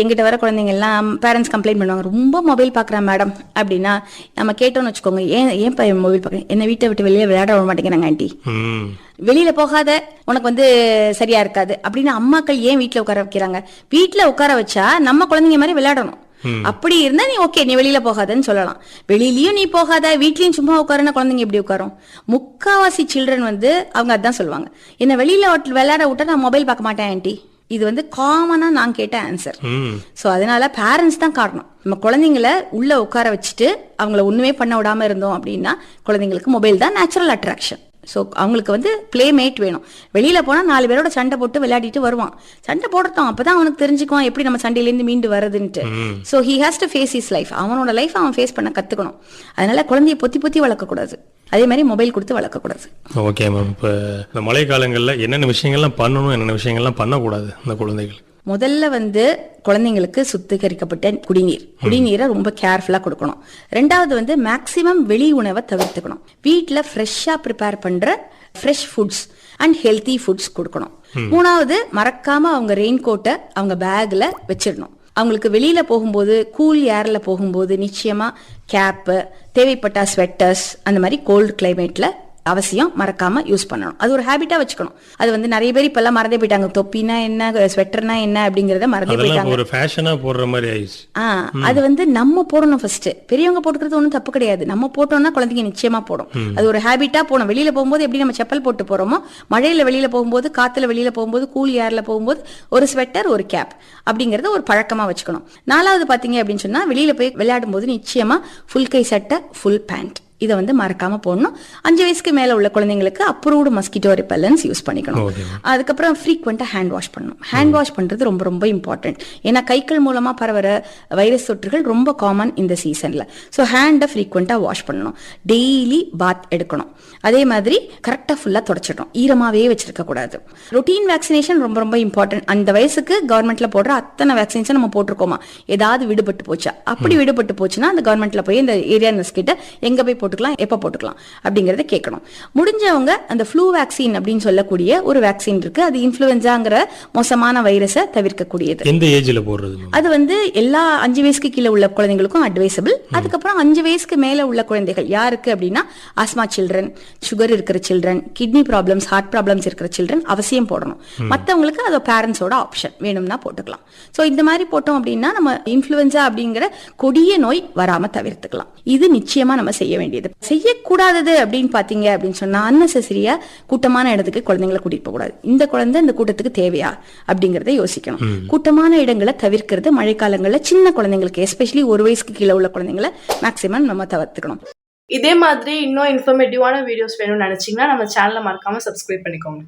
எங்கிட்ட வர குழந்தைங்க எல்லாம் பேரண்ட்ஸ் கம்ப்ளைண்ட் பண்ணுவாங்க. ரொம்ப மொபைல் பார்க்குறேன் மேடம் அப்படின்னா நம்ம கேட்டோம்னு வச்சுக்கோங்க ஏன் ஏன் பையன் மொபைல் பார்க்குறேன் என்ன வீட்டை விட்டு வெளியே விளையாட விட மாட்டேங்கிறாங்க ஆண்டி வெளியில போகாத உனக்கு வந்து சரியா இருக்காது அப்படின்னு அம்மாக்கள் ஏன் வீட்ல உட்கார வைக்கிறாங்க? வீட்ல உட்கார வச்சா நம்ம குழந்தைங்க மாதிரி விளையாடணும். அப்படி இருந்தா நீ ஓகே நீ வெளியில போகாதன்னு சொல்லலாம். வெளியிலயும் நீ போகாத வீட்லயும் சும்மா உட்காருன்னா குழந்தைங்க எப்படி உட்காரும்? முக்காவாசி சில்ட்ரன் வந்து அவங்க அதான் சொல்லுவாங்க. என்ன வெளியில விளையாட விட்டா நான் மொபைல் பார்க்க மாட்டேன் ஆண்டி இது வந்து காமனா நான் கேட்ட ஆன்சர் ஸோ அதனால பேரண்ட்ஸ் தான் காரணம். நம்ம குழந்தைங்கள உள்ள உட்கார வச்சுட்டு அவங்கள ஒண்ணுமே பண்ண விடாம இருந்தோம் அப்படின்னா குழந்தைங்களுக்கு மொபைல் தான் நேச்சுரல் அட்ராக்ஷன் ஸோ அவங்களுக்கு வந்து பிளேமேட் வேணும். வெளியில போனா நாலு பேரோட சண்டை போட்டு விளையாடிட்டு வருவான். சண்டை போடட்டும். அப்பதான் அவனுக்கு தெரிஞ்சுக்குவான் எப்படி நம்ம சண்டையிலேருந்து மீண்டு வருதுன்ட்டு so he has to face is life அவனோட லைஃப் அவன் ஃபேஸ் பண்ண கத்துக்கணும். அதனால குழந்தைய பொத்தி பொத்தி வளர்க்கக்கூடாது. அதே மாதிரி மொபைல் கொடுத்து வளர்க்கக்கூடாது. ஓகே மேம் இப்போ இந்த மழை காலங்களில் என்னென்ன விஷயங்கள்லாம் பண்ணணும் என்னென்ன விஷயங்கள்லாம் பண்ணக்கூடாது இந்த குழந்தைகள் முதல்ல வந்து குழந்தைங்களுக்கு சுத்திகரிக்கப்பட்ட குடிநீர். குடிநீரை ரொம்ப கேர்ஃபுல்லா கொடுக்கணும். ரெண்டாவது வந்து மேக்சிமம் வெளி உணவை தவிர்த்துக்கணும். வீட்ல ஃப்ரெஷ்ஷா ப்ரிப்பேர் பண்ற fresh foods and healthy foods கொடுக்கணும். மூணாவது மறக்காம அவங்க ரெயின் கோட்டை அவங்க பேக்ல வச்சிடணும். அவங்களுக்கு வெளியில் போகும்போது கூல் ஏரில் போகும்போது நிச்சயமாக கேப்பு தேவைப்பட்ட ஸ்வெட்டர்ஸ் அந்த மாதிரி கோல்டு கிளைமேட்டில் அவசியம் மறக்காம யூஸ் பண்ணணும். அது ஒரு ஹேபிட்டா வச்சுக்கணும். அது வந்து நிறைய பேர் இப்பெல்லாம் மறந்தே போயிட்டாங்க. தொப்பினா என்ன ஸ்வெட்டர்னா என்ன அப்படிங்கறத மறந்தே போயிட்டாங்க. ஒரு ஃபேஷனாக போடுற மாதிரி ஆயிடுச்சு. அது வந்து நம்ம போடணும் ஃபர்ஸ்ட் பெரியவங்க போட்டுக்கிறது ஒன்றும் தப்பு கிடையாது. நம்ம போட்டோம்னா குழந்தைங்க நிச்சயமா போடும். அது ஒரு ஹேபிட்டா போகணும் வெளியில போகும்போது எப்படி நம்ம செப்பல் போட்டு போறோமோ மழையில வெளியில போகும்போது காத்துல வெளியில போகும்போது கூல் ஏர்ல போகும்போது ஒரு ஸ்வெட்டர் ஒரு கேப் அப்படிங்கறத ஒரு பழக்கமா வச்சுக்கணும். நாலாவது பாத்தீங்க அப்படின்னு சொன்னா வெளியில போய் விளையாடும் போது நிச்சயமா ஃபுல் கை சட்டை ஃபுல் பேண்ட் இதை வந்து மறக்காம போடணும். அஞ்சு வயசுக்கு மேல உள்ள குழந்தைங்களுக்கு அப்ரூவ்டு மஸ்கிட்டோ ரிப்பல்லன்ஸ் யூஸ் பண்ணிக்கணும். அதுக்கப்புறம் ஃப்ரீக்வெண்ட்டாக ஹேண்ட் வாஷ் பண்ணணும். ஹேண்ட் வாஷ் பண்றது ரொம்ப ரொம்ப இம்பார்ட்டன்ட் ஏன்னா கைகள் மூலமா பரவற வைரஸ் தொற்றுகள் ரொம்ப காமன் இந்த சீசன்ல ஸோ ஹேண்டை ஃப்ரீக்வெண்ட்டாக வாஷ் பண்ணணும். டெய்லி பாத் எடுக்கணும். அதே மாதிரி கரெக்டாக ஃபுல்லாக தொடச்சிடணும். ஈரமாவே வச்சிருக்க கூடாது. ரொட்டீன் வேக்சினேஷன் ரொம்ப ரொம்ப இம்பார்ட்டன்ட் அந்த வயசுக்கு கவர்மெண்ட்ல போடுற அத்தனை வேக்சினேஷன் நம்ம போட்டிருக்கோமா? ஏதாவது விடுபட்டு போச்சா? அப்படி விடுபட்டு போச்சுன்னா அந்த கவர்மெண்ட்ல போய் இந்த ஏரியா நர்ஸ் கிட்ட எங்க போய் போட்டுக்கலாம் எப்போ போட்டுக்கலாம் அப்படிங்கறத கேட்கணும். முடிஞ்சவங்க அந்த ஃப்ளூ வேக்சின் அப்படின்னு சொல்லக்கூடிய ஒரு வேக்சின் இருக்கு. அது இன்ஃப்ளூயன்ஸாங்கிற மோசமான வைரஸை தவிர்க்கக்கூடியது. எந்த ஏஜில் போடுறது அது வந்து எல்லா அஞ்சு வயசுக்கு கீழே உள்ள குழந்தைங்களுக்கும் அட்வைசபிள் அதுக்கப்புறம் அஞ்சு வயசுக்கு மேல உள்ள குழந்தைகள் யாருக்கு அப்படின்னா ஆஸ்மா சில்ட்ரன் சுகர் இருக்கிற children kidney problems heart problems இருக்கிற சில்ட்ரன் அவசியம் போடணும். மத்தவங்களுக்கு அது பேரண்ட்ஸோட ஆப்ஷன் வேணும்னா போட்டுக்கலாம். சோ இந்த மாதிரி போட்டோம் அப்படின்னா நம்ம இன்ஃப்ளூயன்ஸா அப்படிங்கிற கொடிய நோய் வராம தவிர்த்துக்கலாம். இது நிச்சயமா நம்ம செய்ய வேண்டியது. செய்யக்கூடாதது அப்படின்னு பாத்தீங்க அப்படின்னு சொன்னா அன்னெசரியா கூட்டமான இடத்துக்கு குழந்தைங்களை கூட்டிட்டு போக கூடாது. இந்த குழந்தை இந்த கூட்டத்துக்கு தேவையா அப்படிங்கறத யோசிக்கணும். கூட்டமான இடங்களை தவிர்க்கிறது மழைக்காலங்கள்ல சின்ன குழந்தைங்களுக்கு எஸ்பெஷலி ஒரு வயசுக்கு கீழே உள்ள குழந்தைங்களை மேக்சிமம் நம்ம தவிர்த்துக்கணும். இதே மாதிரி இன்னும் இன்ஃபர்மேட்டிவான வீடியோஸ் வேணும்னு நினைச்சீங்கன்னா நம்ம சேனலை மறக்காம சப்ஸ்கிரைப் பண்ணிக்கோங்க.